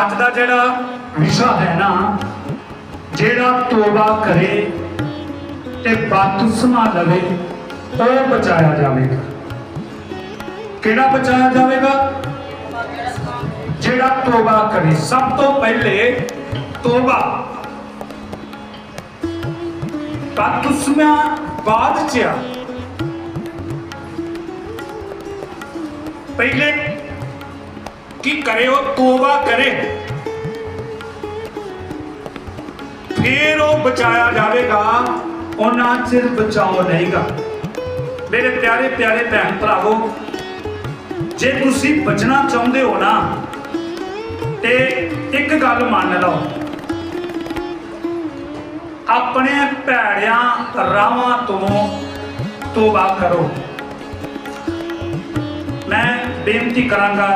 ਅੱਜ ਦਾ ਜਿਹੜਾ ਵਿਸ਼ਾ ਹੈ ਨਾ, ਜਿਹੜਾ ਤੋਬਾ ਕਰੇ ਤੇ ਬਦਤੁਸਮਾ ਲਵੇ, ਉਹ ਬਚਾਇਆ ਜਾਵੇਗਾ। ਕਿਹੜਾ ਬਚਾਇਆ ਜਾਵੇਗਾ? ਜਿਹੜਾ ਤੋਬਾ ਕਰੇ। ਸਭ ਤੋਂ ਪਹਿਲੇ ਤੋਬਾ। ਬਦਤੁਸਮਾ ਬਾਅਦ ਚ ਪਹਿਲੇ ਕੀ ਕਰੇ ਉਹ? ਤੋਬਾ ਕਰੇ। ਫੇਰ ਉਹ ਬਚਾਇਆ ਜਾਵੇਗਾ। ਉਹਨਾਂ ਚਿਰ ਬਚਾਓ ਰਹੇਗਾ ਮੇਰੇ ਪਿਆਰੇ ਪਿਆਰੇ ਭੈਣ ਭਰਾਵੋ, ਜੇ ਤੁਸੀਂ ਬਚਣਾ ਚਾਹੁੰਦੇ ਹੋ ਨਾ, ਤੇ ਇੱਕ ਗੱਲ ਮੰਨ ਲਓ। ਆਪਣੇ ਭੈੜਿਆਂ ਰਾਵਾਂ ਤੋਂ ਤੋਬਾ ਕਰੋ। ਮੈਂ ਬੇਨਤੀ ਕਰਾਂਗਾ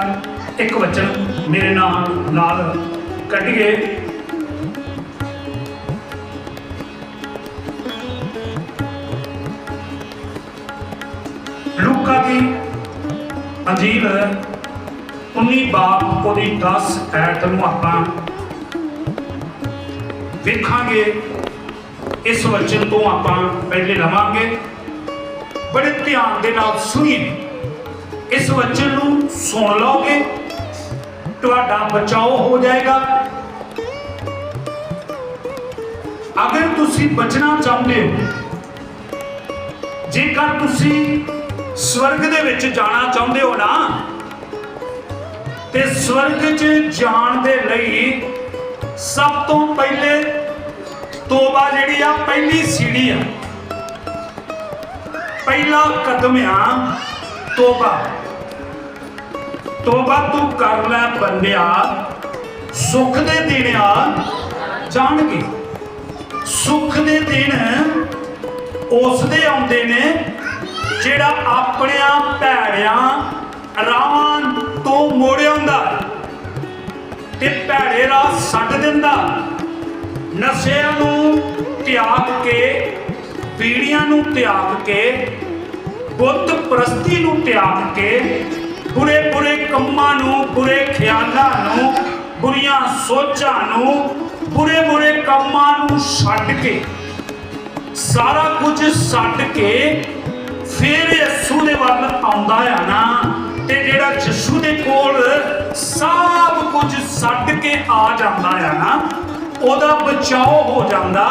ਇੱਕ ਵਚਨ ਮੇਰੇ ਨਾਲ ਨਾਲ ਕੱਢੀਏ ਲੂਕਾ ਦੀ ਅੰਜੀਲ 19 ਬਾਬ ਉਹਦੀ 10 ਐਤ ਨੂੰ ਆਪਾਂ ਵੇਖਾਂਗੇ। ਇਸ ਵਚਨ ਤੋਂ ਆਪਾਂ ਪਹਿਲੇ ਲਵਾਂਗੇ। ਬੜੇ ਧਿਆਨ ਦੇ ਨਾਲ ਸੁਣੀਏ ਇਸ ਵਚਨ ਨੂੰ ਸੁਣ ਲਓਗੇ। ਤੁਹਾਡਾ ਬਚਾਓ ਹੋ ਜਾਏਗਾ। ਅਗਰ ਤੁਸੀਂ ਬਚਣਾ ਚਾਹੁੰਦੇ ਹੋ, ਜੇਕਰ ਤੁਸੀਂ ਸਵਰਗ ਦੇ ਵਿੱਚ ਜਾਣਾ ਚਾਹੁੰਦੇ ਹੋ ਨਾ, ਤੇ ਸਵਰਗ 'ਚ ਜਾਣ ਦੇ ਲਈ ਸਭ ਤੋਂ ਪਹਿਲੇ ਤੋਬਾ ਜਿਹੜੀ ਆ, ਪਹਿਲੀ ਸੀੜੀ ਆ। ਪਹਿਲਾ ਕਦਮ ਆ ਤੋਬਾ। ਤੋਬਾ ਤੂੰ ਕਰ ਲੈ ਬੰਦਿਆ ਸੁੱਖ ਦੇ ਦਿਨ ਆ ਜਾਣਗੇ। ਸੁੱਖ ਦੇ ਦਿਨ ਉਸ ਦੇ ਆਉਂਦੇ ਨੇ ਜਿਹੜਾ ਆਪਣਿਆਂ ਭੈੜਿਆਂ ਰਾਵਾਂ ਤੋਂ ਮੋੜ ਆਉਂਦਾ ਤੇ ਭੈੜੇ ਰਾਹ ਛੱਡ ਦਿੰਦਾ। ਨਸ਼ਿਆਂ ਨੂੰ ਤਿਆਗ ਕੇ, ਪੀੜੀਆਂ ਨੂੰ ਤਿਆਗ ਕੇ, ਬੁੱਤ ਪ੍ਰਸਤੀ ਨੂੰ ਤਿਆਗ ਕੇ ਬੁਰੇ ਬੁਰੇ ਕੰਮਾਂ ਨੂੰ, ਬੁਰੇ ਖਿਆਲਾਂ ਨੂੰ, ਬੁਰੀਆਂ ਸੋਚਾਂ ਨੂੰ, ਬੁਰੇ ਬੁਰੇ ਕੰਮਾਂ ਨੂੰ ਛੱਡ ਕੇ, ਸਾਰਾ ਕੁਝ ਛੱਡ ਕੇ ਫਿਰ ਯਿਸੂ ਦੇ ਵੱਲ ਆਉਂਦਾ ਆ ਨਾ, ਤੇ ਜਿਹੜਾ ਯਿਸੂ ਦੇ ਕੋਲ ਸਭ ਕੁਝ ਛੱਡ ਕੇ ਆ ਜਾਂਦਾ ਆ ਨਾ, ਉਹਦਾ ਬਚਾਓ ਹੋ ਜਾਂਦਾ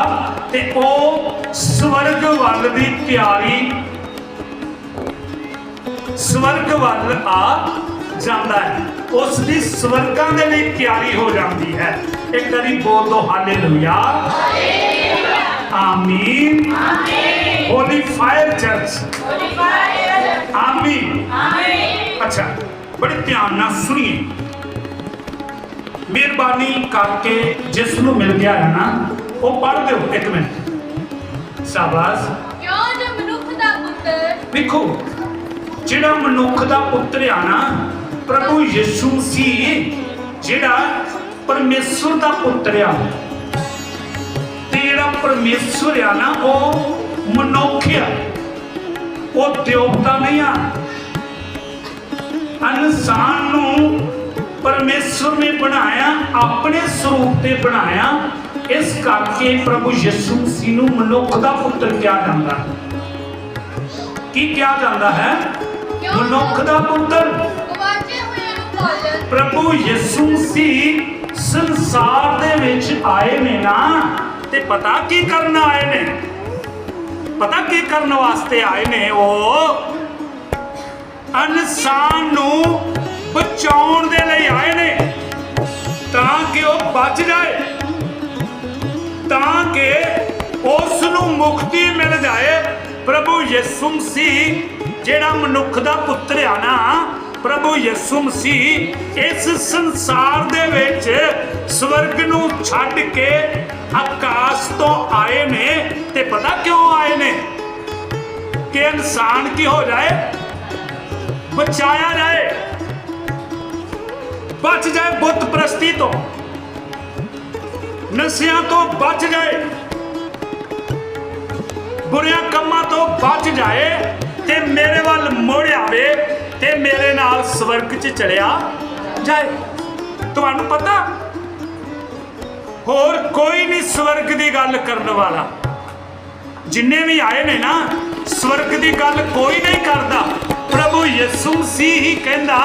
ਤੇ ਉਹ ਸਵਰਗ ਵੱਲ ਦੀ ਤਿਆਰੀ ਸਵਰਗ ਵੱਲ ਆ ਜਾਂਦਾ ਹੈ। ਉਸ ਦੀ ਸਵਰਗਾਂ ਦੇ ਲਈ ਤਿਆਰੀ ਹੋ ਜਾਂਦੀ ਹੈ। ਇੱਕ ਵਾਰੀ ਬੋਲ ਦੋ ਹਾਲੇਲੂਇਆ। ਆਮੀਨ। ਹੋਲੀ ਫਾਇਰ ਚਰਚ ਆਮੀਨ। ਅੱਛਾ ਬੜੇ ਧਿਆਨ ਨਾਲ ਸੁਣੀਏ। ਮਿਹਰਬਾਨੀ ਕਰਕੇ ਜਿਸ ਨੂੰ ਮਿਲ ਗਿਆ ਹੈ ਨਾ ਉਹ ਪੜ੍ਹ ਦਿਓ ਇੱਕ ਮਿੰਟ। ਸ਼ਾਬਾਸ਼। ਕਿਉਂ ਜੋ ਮਨੁੱਖ ਦਾ ਪੁੱਤਰ ਵੇਖੋ। ਜਿਹੜਾ ਮਨੁੱਖ ਦਾ ਪੁੱਤਰ ਆ ਨਾ, ਪ੍ਰਭੂ ਯਿਸੂ ਸੀ, ਜਿਹੜਾ ਪਰਮੇਸ਼ਵਰ ਦਾ ਪੁੱਤਰ ਆ। ਤੇ ਜਿਹੜਾ ਪਰਮੇਸ਼ਵਰ ਆ ਨਾ, ਉਹ ਮਨੁੱਖ ਆ। ਉਹ ਦੇਵਤਾ ਨਹੀਂ ਆ। ਇਨਸਾਨ ਨੂੰ ਪਰਮੇਸ਼ਵਰ ਨੇ ਬਣਾਇਆ, ਆਪਣੇ ਸਰੂਪ ਤੇ ਬਣਾਇਆ। ਇਸ ਕਰਕੇ ਪ੍ਰਭੂ ਯਿਸੂ ਮਸੀਹ ਨੂੰ ਮਨੁੱਖ ਦਾ ਪੁੱਤਰ ਕਿਹਾ ਜਾਂਦਾ। ਹੈ ਕੀ ਕਿਹਾ ਜਾਂਦਾ ਹੈ? ਮਨੁੱਖ ਦਾ ਪੁੱਤਰ। ਪ੍ਰਭੂ ਯਿਸੂ ਮਸੀਹ ਸੰਸਾਰ ਦੇ ਵਿੱਚ ਆਏ ਨੇ ਨਾ ਤੇ ਪਤਾ ਕੀ ਕਰਨ ਆਏ ਨੇ? ਪਤਾ ਕੀ ਕਰਨ ਵਾਸਤੇ ਆਏ ਨੇ ਉਹ? ਇਨਸਾਨ ਨੂੰ ਬਚਾਉਣ ਦੇ ਲਈ ਆਏ ਨੇ। ਤਾਂ ਕਿ ਉਹ ਬਚ ਜਾਏ। ਤਾਂ ਕਿ ਉਸ ਨੂੰ ਮੁਕਤੀ ਮਿਲ ਜਾਏ। ਪ੍ਰਭੂ ਯਿਸੂ ਮਸੀਹ ਜਿਹੜਾ ਮਨੁੱਖ ਦਾ ਪੁੱਤਰ ਆ ਨਾ, ਪ੍ਰਭੂ ਯਿਸੂ ਮਸੀਹ, ਇਸ ਸੰਸਾਰ ਦੇ ਵਿੱਚ ਸਵਰਗ ਨੂੰ ਛੱਡ ਕੇ ਆਕਾਸ਼ ਤੋਂ ਆਏ ਨੇ। ਤੇ ਪਤਾ ਕਿਉਂ ਆਏ ਨੇ? ਕਿ ਇਨਸਾਨ ਕੀ ਹੋ ਜਾਏ? ਬਚਾਇਆ ਜਾਏ। ਬਚ ਜਾਏ ਬੁੱਤ ਪ੍ਰਸਤੀ ਤੋਂ। ਨਸ਼ਿਆਂ ਤੋਂ ਬਚ ਜਾਏ। ਬੁਰਿਆਂ ਕੰਮਾਂ ਤੋਂ ਬਚ ਜਾਏ। ਤੇ ਮੇਰੇ ਵੱਲ ਮੁੜ ਆਵੇ ਤੇ ਮੇਰੇ ਨਾਲ ਸਵਰਗ 'ਚ ਚੜਿਆ ਜਾਏ। ਤੁਹਾਨੂੰ ਪਤਾ? ਹੋਰ ਕੋਈ ਨਹੀਂ ਸਵਰਗ ਦੀ ਗੱਲ ਕਰਨ ਵਾਲਾ। ਜਿੰਨੇ ਵੀ ਆਏ ਨੇ ਨਾ ਸਵਰਗ ਦੀ ਗੱਲ ਕੋਈ ਨਹੀਂ ਕਰਦਾ। ਪ੍ਰਭੂ ਯਿਸੂ ਮਸੀਹ ਹੀ ਕਹਿੰਦਾ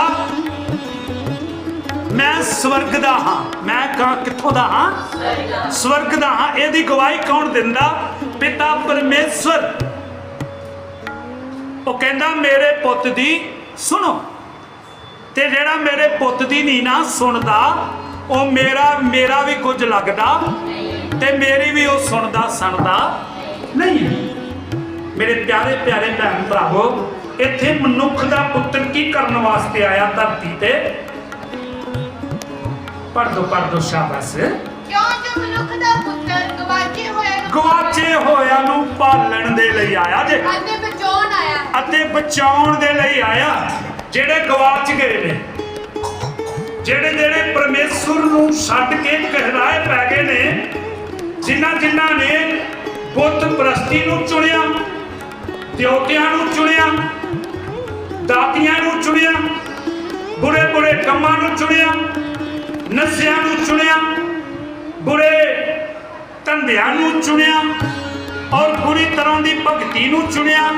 ਮੈਂ ਸਵਰਗ ਦਾ ਹਾਂ। ਮੈਂ ਕਹਾਂ ਕਿੱਥੋਂ ਦਾ ਹਾਂ? ਸਵਰਗ ਦਾ ਹਾਂ। ਇਹਦੀ ਗਵਾਹੀ ਕੌਣ ਦਿੰਦਾ? ਪਿਤਾ ਪਰਮੇਸ਼ਵਰ। ਉਹ ਕਹਿੰਦਾ ਮੇਰੇ ਪੁੱਤ ਦੀ ਸੁਣੋ। ਤੇ ਜਿਹੜਾ ਮੇਰੇ ਪੁੱਤ ਦੀ ਨਹੀਂ ਨਾ ਸੁਣਦਾ ਉਹ ਮੇਰਾ ਮੇਰਾ ਵੀ ਕੁਝ ਲੱਗਦਾ ਤੇ ਮੇਰੀ ਵੀ ਉਹ ਸੁਣਦਾ ਸੁਣਦਾ ਨਹੀਂ ਮੇਰੇ ਪਿਆਰੇ ਪਿਆਰੇ ਭੈਣ ਭਰਾਵੋ ਇੱਥੇ ਮਨੁੱਖ ਦਾ ਪੁੱਤਰ ਕੀ ਕਰਨ ਵਾਸਤੇ ਆਇਆ ਧਰਤੀ ਤੇ? ਪੜ੍ਹ ਦੋ ਪੜ੍ਹ ਦੋ ਸ਼ਾਬਾਸ਼। ਕਿਉਂ ਜੋ ਮਨੁੱਖ ਦਾ ਪੁੱਤਰ ਗਵਾਚੇ ਹੋਇਆ ਨੂੰ ਗਵਾਚੇ ਹੋਇਆਂ ਨੂੰ ਪਾਲਣ ਦੇ ਲਈ ਆਇਆ ਜੇ। ਅਤੇ ਆਇਆ ਅਤੇ ਬਚਾਉਣ ਦੇ ਲਈ ਆਇਆ, ਜਿਹੜੇ ਗਵਾਚ ਗਏ ਨੇ। ਜਿਹੜੇ ਜਿਹੜੇ ਪਰਮੇਸ਼ਵਰ ਨੂੰ ਛੱਡ ਕੇ ਕਹਿਰਾਏ ਪੈ ਗਏ ਨੇ, ਜਿਨ੍ਹਾਂ ਜਿਨ੍ਹਾਂ ਨੇ ਬੁੱਤ ਪ੍ਰਸਤੀ ਨੂੰ ਚੁਣਿਆ ਦਿਉਤਿਆਂ ਨੂੰ ਚੁਣਿਆ, ਦਾਤੀਆਂ ਨੂੰ ਚੁਣਿਆ, ਬੁਰੇ ਬੁਰੇ ਕੰਮਾਂ ਨੂੰ ਚੁਣਿਆ, ਨਸ਼ਿਆਂ ਨੂੰ ਚੁਣਿਆ, ਬੁਰੇ ਧੰਦਿਆਂ ਨੂੰ ਚੁਣਿਆ ਔਰ ਬੁਰੀ ਤਰ੍ਹਾਂ ਦੀ ਭਗਤੀ ਨੂੰ ਚੁਣਿਆ।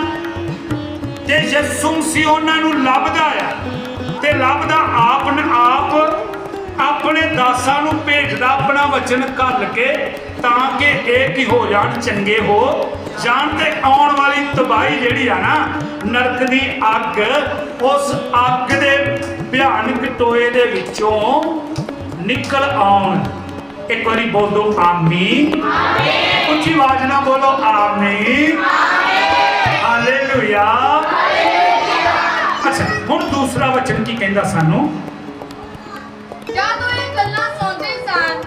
ਤੇ ਯਿਸੂ ਮਸੀਹ ਉਹਨਾਂ ਨੂੰ ਲੱਭਦਾ ਆ ਤੇ ਲੱਭਦਾ ਆਪ ਆਪ ਆਪਣੇ ਦਾਸਾਂ ਨੂੰ ਭੇਜਦਾ ਆਪਣਾ ਵਚਨ ਘੱਲ ਕੇ ਤਾਂ ਕਿ ਇਹ ਕੀ ਹੋ ਜਾਣ ਚੰਗੇ ਹੋ ਜਾਣ ਤੇ ਆਉਣ ਵਾਲੀ ਤਬਾਹੀ ਜਿਹੜੀ ਆ ਨਾ ਨਰਕ ਦੀ ਅੱਗ ਉਸ ਅੱਗ ਦੇ ਭਿਆਨਕ ਟੋਏ ਦੇ ਵਿੱਚੋਂ ਨਿਕਲ ਆਉਣ। ਇੱਕ ਵਾਰੀ ਬੋਲੋ ਆਮੀਨ। ਆਮੀਨ। ਉੱਚੀ ਆਵਾਜ਼ ਨਾਲ ਬੋਲੋ ਆਮੀਨ। ਹਾਲੇਲੂਇਆ। ਅੱਛਾ ਹੁਣ ਦੂਸਰਾ ਵਚਨ ਕੀ ਕਹਿੰਦਾ ਸਾਨੂੰ? ਜਦੋਂ ਇਹ ਗੱਲਾਂ ਸੁਣਦੇ ਸਨ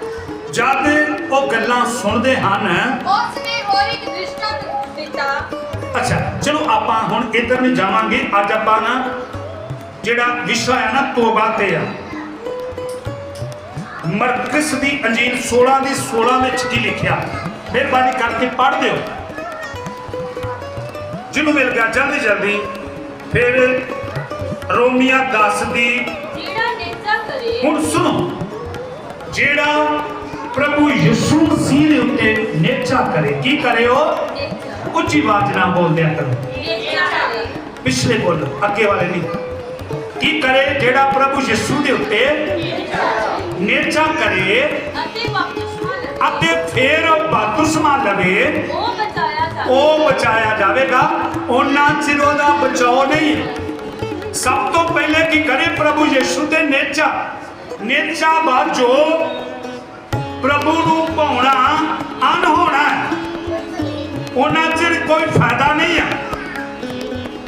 ਜਦ ਉਹ ਗੱਲਾਂ ਸੁਣਦੇ ਹਨ ਉਸ ਨੇ ਹੋਰ ਇੱਕ ਦ੍ਰਿਸ਼ਟਾਂਤ ਦਿੱਤਾ। ਅੱਛਾ ਚਲੋ ਆਪਾਂ ਹੁਣ ਇੱਧਰ ਨੂੰ ਜਾਵਾਂਗੇ। ਅੱਜ ਆਪਾਂ ਨਾ ਜਿਹੜਾ ਵਿਸ਼ਾ ਹੈ ਨਾ ਤੋਬਾ ਤੇ ਆ। ਮਰਕਸ ਦੀ ਅੰਜੀਲ 16 ਦੀ 16 ਵਿੱਚ ਕੀ ਲਿਖਿਆ? ਮਿਹਰਬਾਨੀ ਕਰਕੇ ਪੜ੍ਹ ਦਿਓ। ਜਿਹਨੂੰ ਮਿਲ ਗਿਆ ਜਲਦੀ ਜਲਦੀ ਫਿਰ ਰੋਮੀਆਂ 10 ਦੀ ਜਿਹੜਾ ਨੇਚਾ ਕਰੇ ਹੁਣ ਸੁਣੋ। ਜਿਹੜਾ ਪ੍ਰਭੂ ਯਿਸੂ ਮਸੀਹ ਦੇ ਉੱਤੇ ਨੇਚਾ ਕਰੇ ਕੀ ਕਰੇ ਉਹ? ਨੇਚਾ। ਉੱਚੀ ਆਵਾਜ਼ ਨਾਲ ਬੋਲਦਿਆ ਕਰੋ। ਪਿਛਲੇ ਬੋਲੋ ਅੱਗੇ ਵਾਲੇ ਨਹੀਂ। ਕੀ ਕਰੇ ਜਿਹੜਾ ਪ੍ਰਭੂ ਯਿਸੂ ਦੇ ਉੱਤੇ ਨੇਚਾ ਕਰੇ। ਅਤੇ ਫਿਰ ਉਹ ਬਪਤਿਸਮਾ ਲਵੇ ਉਹ ਬਚਾਇਆ ਜਾਵੇਗਾ। ਉਹਨਾਂ ਚਿਰ ਉਹਦਾ ਬਚਾਓ ਨਹੀਂ। ਸਭ ਤੋਂ ਪਹਿਲੇ ਕੀ ਕਰੇ ਪ੍ਰਭੂ ਯਿਸੂ ਦੇ ਨੇਚਾ? ਨੇਚਾ ਬਾਝੋ ਪ੍ਰਭੂ ਨੂੰ ਪਾਉਣਾ ਅਨ ਉਹਨਾਂ ਚਿਰ ਕੋਈ ਫਾਇਦਾ ਨਹੀਂ ਹੈ।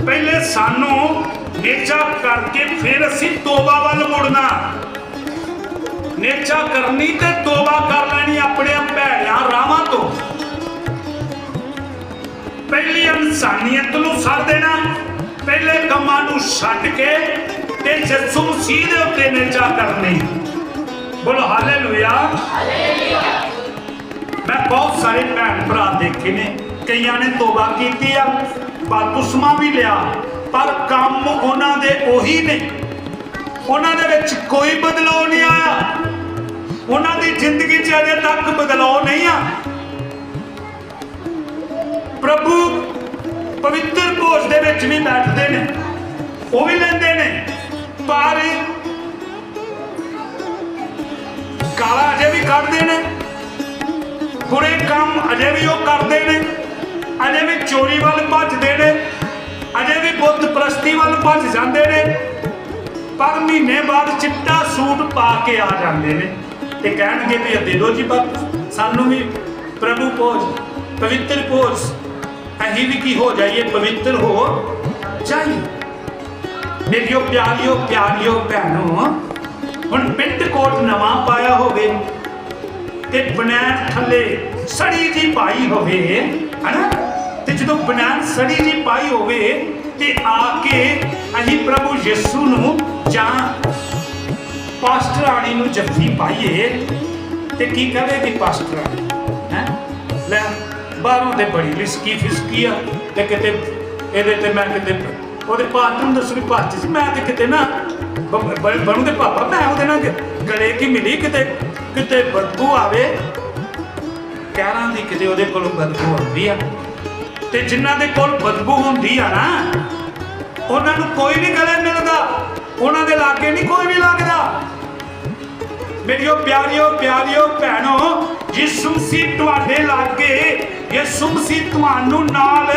ਪਹਿਲੇ ਸਾਨੂੰ ਨੇਚਾ ਕਰਕੇ ਫਿਰ ਅਸੀਂ ਤੋਬਾ ਵੱਲ ਮੁੜਨਾ। ਨੇਚਾ ਕਰਨੀ ਤੇ ਤੋਬਾ ਕਰ ਲੈਣੀ ਆਪਣੇ ਭੈੜਿਆਂ ਰਾਵਾਂ ਤੋਂ। ਪਹਿਲੀ ਇਨਸਾਨੀਅਤ ਨੂੰ ਸਰ ਦੇਣਾ ਪਹਿਲੇ ਕੰਮਾਂ ਨੂੰ ਛੱਡ ਕੇ ਤੇ ਯਿਸੂ ਮਸੀਹ ਦੇ ਉੱਤੇ ਨੇਚਾ ਕਰਨੀ। ਬੋਲੋ, ਹਾਲੇਲੂਇਆ। ਮੈਂ ਬਹੁਤ ਸਾਰੇ ਭੈਣ ਭਰਾ ਦੇਖੇ ਨੇ, ਕਈਆਂ ਨੇ ਤੋਬਾ ਕੀਤੀ ਆ ਬਪਤਿਸਮਾ ਵੀ ਲਿਆ, ਪਰ ਕੰਮ ਉਹਨਾਂ ਦੇ ਉਹੀ ਨੇ। ਉਹਨਾਂ ਦੇ ਵਿੱਚ ਕੋਈ ਬਦਲਾਅ ਨਹੀਂ ਆਇਆ। ਉਹਨਾਂ ਦੀ ਜ਼ਿੰਦਗੀ 'ਚ ਅਜੇ ਤੱਕ ਬਦਲਾਅ ਨਹੀਂ ਆ। ਪ੍ਰਭੂ ਪਵਿੱਤਰ ਭੋਜ ਦੇ ਵਿੱਚ ਵੀ ਬੈਠਦੇ ਨੇ। ਉਹ ਵੀ ਲੈਂਦੇ ਨੇ। ਪਰ ਕਾਲਾ ਅਜੇ ਵੀ ਕੱਢਦੇ ਨੇ। ਬੁਰੇ ਕੰਮ ਅਜੇ ਵੀ ਉਹ ਕਰਦੇ ਨੇ। ਅਜੇ ਵੀ ਚੋਰੀ ਵੱਲ ਭੱਜਦੇ ਨੇ। ਅਜੇ ਵੀ ਬੁੱਤ ਪ੍ਰਸਤੀ ਵੱਲ ਭੱਜ ਜਾਂਦੇ ਨੇ। ਪਰ ਮਹੀਨੇ ਬਾਅਦ ਚਿੱਟਾ ਸੂਟ ਪਾ ਕੇ ਆ ਜਾਂਦੇ ਨੇ। ਤੇ ਕਹਿਣਗੇ ਵੀ ਇਹ ਦੇ ਦਿਓ ਜੀ ਬਾਤ ਸਾਨੂੰ ਵੀ ਪ੍ਰਭੂ ਭੋਜ, ਪਵਿੱਤਰ ਭੋਜ। ਅਸੀਂ ਵੀ ਕੀ ਹੋ ਜਾਈਏ, ਪਵਿੱਤਰ ਹੋ ਮੇਰੀਓ ਪਿਆਰਿਓ ਪਿਆਰਿਓ ਭੈਣੋ, ਹੁਣ ਪਿੰਡ ਕੋਟ ਨਵਾਂ ਪਾਇਆ ਹੋਵੇ ਤੇ ਬਨੈਣ ਥੱਲੇ ਸੜੀ ਜੀ ਪਾਈ ਹੋਵੇ, ਹਨਾ? ਤੇ ਜਦੋਂ ਬਨੈਣ ਸੜੀ ਜੀ ਪਾਈ ਹੋਵੇ ਤੇ ਆ ਕੇ ਅਸੀਂ ਪ੍ਰਭੂ ਯਿਸੂ ਨੂੰ ਜਾਂ ਪਾਸਟਰਾਣੀ ਨੂੰ ਜੱਫੀ ਪਾਈਏ ਤੇ ਕੀ ਕਹੇਗੀ ਪਾਸਟਰਾਣੀ ਹੈ ਬਾਹਰੋਂ ਤੇ ਬੜੀ ਲਿਸਕੀ ਫਿਸਕੀ ਆ ਤੇ ਕਿਤੇ ਇਹਦੇ ਤੇ ਮੈਂ ਕਿਤੇ ਉਹਦੇ ਪਾਸਟਰ ਨੂੰ ਦੱਸਣੀ ਪਾਸਟਰ ਸੀ ਮੈਂ ਤੇ ਕਿਤੇ ਨਾ ਬਣੂ ਦੇ ਪਾਪਾ ਮੈਂ ਉਹਦੇ ਨਾਲ ਗਲੇ ਕੀ ਮਿਲੀ ਕਿਤੇ ਕਿਤੇ ਬਦਬੂ ਆਵੇ। ਕਹਿਰਾਂ ਦੀ ਕਿਤੇ ਉਹਦੇ ਕੋਲੋਂ ਬਦਬੂ ਆਉਂਦੀ ਆ। ਤੇ ਜਿਨ੍ਹਾਂ ਦੇ ਕੋਲ ਬਦਬੂ ਹੁੰਦੀ ਆ ਨਾ, ਉਹਨਾਂ ਨੂੰ ਕੋਈ ਨਹੀਂ ਗਲੇ ਮਿਲਦਾ, ਉਹਨਾਂ ਦੇ ਲਾਗੇ ਨਹੀਂ ਕੋਈ ਵੀ ਲੱਗਦਾ। ਮੇਰੀਓ ਪਿਆਰਿਓ ਪਿਆਰਿਓ ਭੈਣੋ, ਯਿਸੂ ਮਸੀਹ ਤੁਹਾਡੇ ਲਾਗੇ ਯਿਸੂ ਮਸੀਹ ਤੁਹਾਨੂੰ ਨਾਲ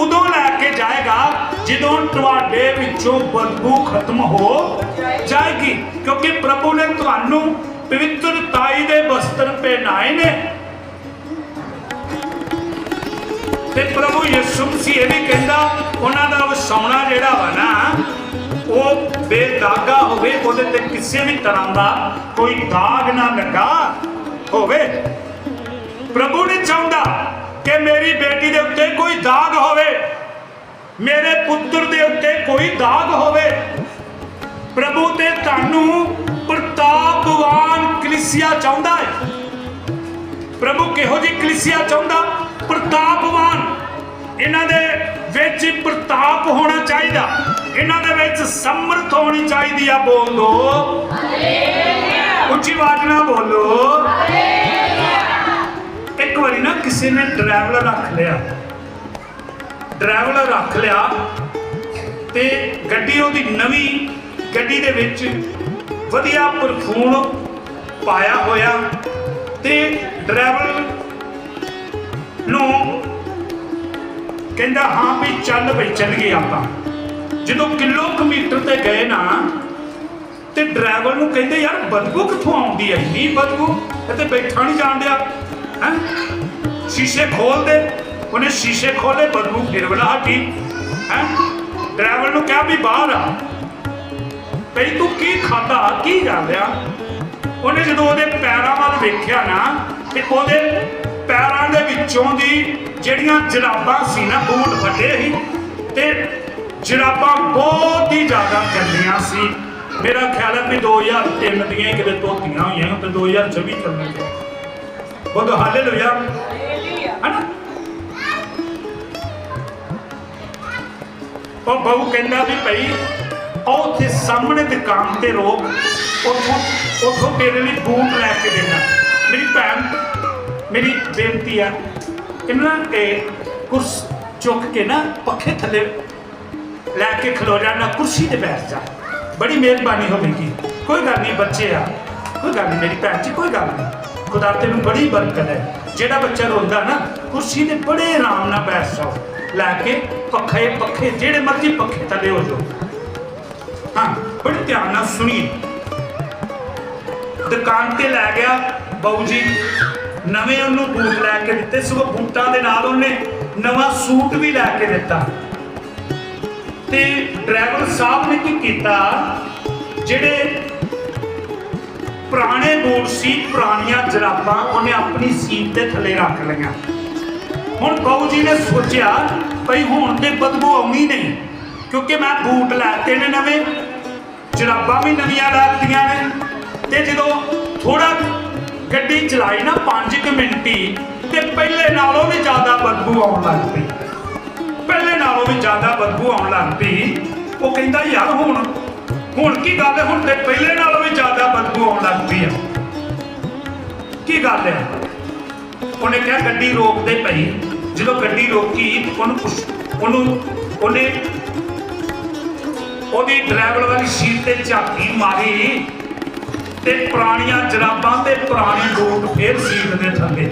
ਉਦੋਂ ਲੈ ਕੇ ਜਾਏਗਾ ਜਦੋਂ ਤੁਹਾਡੇ ਵਿੱਚੋਂ ਬਦਬੂ ਖਤਮ ਹੋ ਜਾਏਗੀ। ਕਿਉਂਕਿ ਪ੍ਰਭੂ ਨੇ ਤੁਹਾਨੂੰ ਪਵਿੱਤਰਤਾਈ ਦੇ ਬਸਤਰ ਪਹਿਨਾਏ ਨੇ। ਤੇ ਪ੍ਰਭੂ ਯਿਸੂ ਮਸੀਹ ਇਹ ਵੀ ਕਹਿੰਦਾ, ਉਹਨਾਂ ਦਾ ਵਸਾਉਣਾ ਜਿਹੜਾ ਵਾ ਨਾ, ਉਹ ਬੇਦਾਗਾ ਹੋਵੇ, ਉਹਦੇ ਤੇ ਕਿਸੇ ਵੀ ਤਰ੍ਹਾਂ ਦਾ ਕੋਈ ਦਾਗ ਨਾ ਲੱਗਾ ਹੋਵੇ। ਪ੍ਰਭੂ ਨਹੀਂ ਚਾਹੁੰਦਾ ਕਿ ਮੇਰੀ ਬੇਟੀ ਦੇ ਉੱਤੇ ਕੋਈ ਦਾਗ ਹੋਵੇ। ਮੇਰੇ ਪੁੱਤਰ ਦੇ ਉੱਤੇ ਕੋਈ ਦਾਗ ਹੋਵੇ। ਪ੍ਰਭੂ ਤੇ ਤੁਹਾਨੂੰ ਪ੍ਰਤਾਪਵਾਨ ਕਲੀਸਿਆ ਚਾਹੁੰਦਾ ਹੈ। ਪ੍ਰਭੂ ਕਿਹੋ ਜੀ ਕਲੀਸਿਆ ਚਾਹੁੰਦਾ? ਪ੍ਰਤਾਪਵਾਨ। ਇਹਨਾਂ ਦੇ ਵਿੱਚ ਪ੍ਰਤਾਪ ਹੋਣਾ ਚਾਹੀਦਾ। ਇਹਨਾਂ ਦੇ ਵਿੱਚ ਸਮਰਥ ਹੋਣੀ ਚਾਹੀਦੀ ਆ। ਬੋਲ। ਦੋ ਉੱਚੀ ਆਵਾਜ਼ ਨਾਲ ਬੋਲੋ। ਇੱਕ ਵਾਰੀ ਨਾ ਕਿਸੇ ਨੇ ਡਰਾਈਵਰ ਰੱਖ ਲਿਆ। ਡਰਾਈਵਰ ਰੱਖ ਲਿਆ ਤੇ ਗੱਡੀ ਉਹਦੀ ਨਵੀਂ ਗੱਡੀ ਦੇ ਵਿੱਚ ਵਧੀਆ ਪਰਫਿਊਮ ਪਾਇਆ ਹੋਇਆ ਤੇ ਡਰਾਈਵਰ ਨੂੰ ਕਹਿੰਦਾ, ਹਾਂ ਵੀ ਚੱਲ ਬਈ, ਚੱਲ ਗਏ ਆਪਾਂ। ਜਦੋਂ ਕਿਲੋਮੀਟਰ ਤੇ ਗਏ ਨਾ, ਤੇ ਡਰਾਈਵਰ ਨੂੰ ਕਹਿੰਦੇ, ਯਾਰ, ਬਦਬੂ ਕਿੱਥੋਂ ਆਉਂਦੀ ਹੈ? ਇੰਨੀ ਬਦਬੂ? ਇੱਥੇ ਬੈਠਾ ਨਹੀਂ ਜਾਣ ਡਿਆ। ਹੈ? ਸ਼ੀਸ਼ੇ ਖੋਲ ਦੇ। ਉਹਨੇ ਸ਼ੀਸ਼ੇ ਖੋਲੇ ਬਦਬੂ ਫਿਰ ਬਣਾ ਹਟੀ। ਹੈ? ਡਰਾਈਵਰ ਨੂੰ ਕਿਹਾ ਵੀ ਬਾਹਰ ਆ। ਭਈ ਤੂੰ ਕੀ ਖਾਦਾ ਕੀ ਕਰ ਰਿਹਾ ਉਹਨੇ ਜਦੋਂ ਉਹਦੇ ਪੈਰਾਂ ਵੱਲ ਵੇਖਿਆ ਨਾ, ਤੇ ਉਹਦੇ ਪੈਰਾਂ ਦੇ ਵਿੱਚੋਂ ਦੀ ਜਿਹੜੀਆਂ ਜਰਾਬਾਂ ਸੀ ਨਾ, ਬੂਟ ਫਟੇ ਸੀ, ਤੇ ਜਰਾਬਾਂ ਬਹੁਤ ਹੀ ਜ਼ਿਆਦਾ ਗੰਦੀਆਂ ਸੀ। ਮੇਰਾ ਖਿਆਲ ਹੈ ਵੀ 2003 ਦੀਆਂ ਕਿਤੇ ਧੋਤੀਆਂ ਹੋਈਆਂ ਤੇ 2024 ਚੱਲਣ ਗਿਆ ਬੋਲੋ ਹਾਲੇਲੂਇਆ। ਉਹ ਬਾਬੂ ਕਹਿੰਦਾ ਵੀ ਭਈ ਉਹ ਉੱਥੇ ਸਾਹਮਣੇ ਦੁਕਾਨ ਤੇ ਰੋਕ, ਉੱਥੋਂ ਉੱਥੋਂ ਤੇਰੇ ਲਈ ਬੂਟ ਲੈ ਕੇ ਦੇਣਾ। ਮੇਰੀ ਭੈਣ, ਮੇਰੀ ਬੇਨਤੀ ਆ, ਇਹਨਾਂ ਇਹ ਕੁਰਸ ਚੁੱਕ ਕੇ ਨਾ ਪੱਖੇ ਥੱਲੇ ਲੈ ਕੇ ਖਲੋ ਜਾਣਾ ਕੁਰਸੀ ਤੇ ਬੈਠ ਜਾ। ਬੜੀ ਮਿਹਰਬਾਨੀ ਹੋਵੇਗੀ। ਕੋਈ ਗੱਲ ਨਹੀਂ ਬੱਚੇ ਆ, ਕੋਈ ਗੱਲ ਨਹੀਂ ਮੇਰੀ ਭੈਣ ਜੀ, ਕੋਈ ਗੱਲ ਨਹੀਂ। ਖੁਦਾ ਤੈਨੂੰ ਬੜੀ ਬਰਕਤ ਹੈ। ਜਿਹੜਾ ਬੱਚਾ ਰੋਂਦਾ ਨਾ, ਕੁਰਸੀ ਤੇ ਬੜੇ ਆਰਾਮ ਨਾਲ ਬੈਠ ਜਾਓ। ਲੈ ਕੇ ਪੱਖੇ ਪੱਖੇ, ਜਿਹੜੇ ਮਰਜ਼ੀ ਪੱਖੇ ਥੱਲੇ ਹੋ ਜਾਓ। ਹਾਂ, ਬੜੇ ਧਿਆਨ ਨਾਲ ਸੁਣੀ। ਦੁਕਾਨ ਤੇ ਲੈ ਗਿਆ ਬਾਊ ਜੀ। ਨਵੇਂ ਉਹਨੂੰ ਬੂਟ ਲੈ ਕੇ ਦਿੱਤੇ। ਸਗੋਂ ਬੂਟਾਂ ਦੇ ਨਾਲ ਉਹਨੇ ਨਵਾਂ ਸੂਟ ਵੀ ਲੈ ਕੇ ਦਿੱਤਾ। ਤੇ ਡਰਾਈਵਰ ਸਾਹਿਬ ਨੇ ਕੀ ਕੀਤਾ? ਜਿਹੜੇ ਪੁਰਾਣੇ ਬੂਟ ਸੀ, ਪੁਰਾਣੀਆਂ ਜਰਾਬਾਂ ਉਹਨੇ ਆਪਣੀ ਸੀਟ ਦੇ ਥੱਲੇ ਰੱਖ ਲਈਆਂ। ਹੁਣ ਬਾਊ ਜੀ ਨੇ ਸੋਚਿਆ ਭਈ ਹੁਣ ਤੇ ਬਦਬੂ ਆਉਣੀ ਨਹੀਂ, ਕਿਉਂਕਿ ਮੈਂ ਬੂਟ ਲੈਤੇ ਨੇ ਨਵੇਂ, ਜਰਾਬਾਂ ਵੀ ਨਵੀਆਂ ਲੈਤੀਆਂ ਨੇ, ਤੇ ਜਦੋਂ ਥੋੜਾ ਗੱਡੀ ਚਲਾਈ ਨਾ 5 ਮਿੰਟ ਹੀ, ਤੇ ਪਹਿਲੇ ਨਾਲੋਂ ਵੀ ਜ਼ਿਆਦਾ ਬਦਬੂ ਆਉਣ ਲੱਗ ਪਈ। ਪਹਿਲੇ ਨਾਲੋਂ ਵੀ ਜ਼ਿਆਦਾ ਬਦਬੂ ਆਉਣ ਲੱਗ ਪਈ। ਉਹ ਕਹਿੰਦਾ, ਯਾਰ ਹੁਣ ਹੁਣ ਕੀ ਗੱਲ ਹੈ? ਹੁਣ ਤੇ ਪਹਿਲੇ ਨਾਲੋਂ ਵੀ ਜ਼ਿਆਦਾ ਬਦਬੂ ਆਉਣ ਲੱਗ ਪਈ ਆ। ਕੀ ਗੱਲ ਹੈ? ਉਹਨੇ ਕਿਹਾ ਗੱਡੀ ਰੋਕ ਦੇ ਪਈ ਜਦੋਂ ਗੱਡੀ ਰੋਕੀ, ਉਹਨੂੰ ਪੁੱਛ- ਉਹਨੂੰ ਉਹਨੇ ਉਹਦੀ ਡਰਾਈਵਰ ਵਾਲੀ ਸੀਟ ਤੇ ਝਾਤੀ ਮਾਰੀ ਤੇ ਪੁਰਾਣੀਆਂ ਜਰਾਬਾਂ ਤੇ ਪੁਰਾਣੇ ਬੂਟ ਫੇਰ ਸੀਟ ਦੇ ਥੱਲੇ।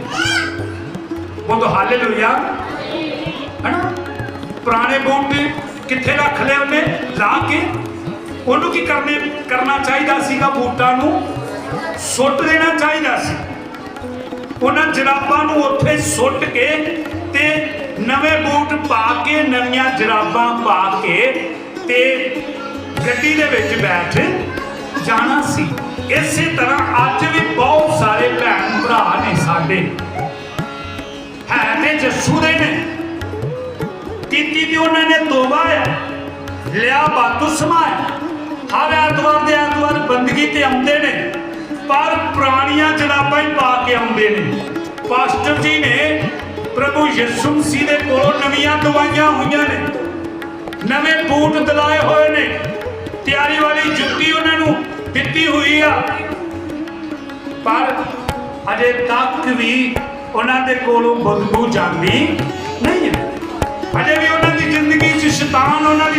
ਉਹ ਤਾਂ ਹਾਲੇਲੂਇਆ ਹਨਾ? ਪੁਰਾਣੇ ਬੂਟ ਕਿੱਥੇ ਰੱਖ ਲਏ ਉਹਨੇ? ਲਾ ਕੇ। ਉਹਨੂੰ ਕੀ ਕਰਨੇ ਕਰਨਾ ਚਾਹੀਦਾ ਸੀਗਾ ਬੂਟਾਂ ਨੂੰ? ਸੁੱਟ ਦੇਣਾ ਚਾਹੀਦਾ ਸੀ। ਉਹਨਾਂ ਜਰਾਬਾਂ ਨੂੰ ਉੱਥੇ ਸੁੱਟ ਕੇ ਤੇ ਨਵੇਂ ਬੂਟ ਪਾ ਕੇ, ਨਵੀਆਂ ਜਰਾਬਾਂ ਪਾ ਕੇ ਤੇ ਗੱਡੀ ਦੇ ਵਿੱਚ ਬੈਠ ਜਾਣਾ ਸੀ। ਇਸੇ ਤਰ੍ਹਾਂ ਅੱਜ ਵੀ ਬਹੁਤ ਸਾਰੇ ਭੈਣ ਭਰਾ ਨੇ ਸਾਡੇ। ਹੈ ਤੇ ਜੱਸੂ ਦੇ ਨੇ। ਕੀਤੀ ਤੇ ਉਹਨਾਂ ਨੇ ਤੋਬਾ ਹੈ, ਲਿਆ ਬਾਤੁਸਮਾ ਹੈ। ਹਰ ਐਤਵਾਰ ਦੇ ਐਤਵਾਰ ਬੰਦਗੀ ਤੇ ਆਉਂਦੇ ਨੇ। ਪਰ ਪੁਰਾਣੀਆਂ ਜਨਾਬਾਂ ਹੀ ਪਾ ਕੇ ਆਉਂਦੇ ਨੇ। ਪਾਸਟਰ ਜੀ ਨੇ ਪ੍ਰਭੂ ਯਿਸੂ ਮਸੀਹ ਦੇ ਕੋਲੋਂ ਨਵੀਆਂ ਦਵਾਈਆਂ ਹੋਈਆਂ ਨੇ। ਨਵੇਂ ਬੂਟ ਦਿਲਾਏ ਹੋਏ ਨੇ। ਤਿਆਰੀ ਵਾਲੀ ਜੁੱਤੀ ਉਹਨਾਂ ਨੂੰ ਦਿੱਤੀ ਹੋਈ ਆ। ਪਰ ਅਜੇ ਤੱਕ ਵੀ ਉਹਨਾਂ ਦੇ ਕੋਲੋਂ ਬਦਬੂ ਜਾਂਦੀ ਨਹੀਂ ਹੈ। ਅਜੇ ਵੀ ਉਹਨਾਂ ਦੀ ਜ਼ਿੰਦਗੀ 'ਚ ਸ਼ੈਤਾਨ ਉਹਨਾਂ ਦੀ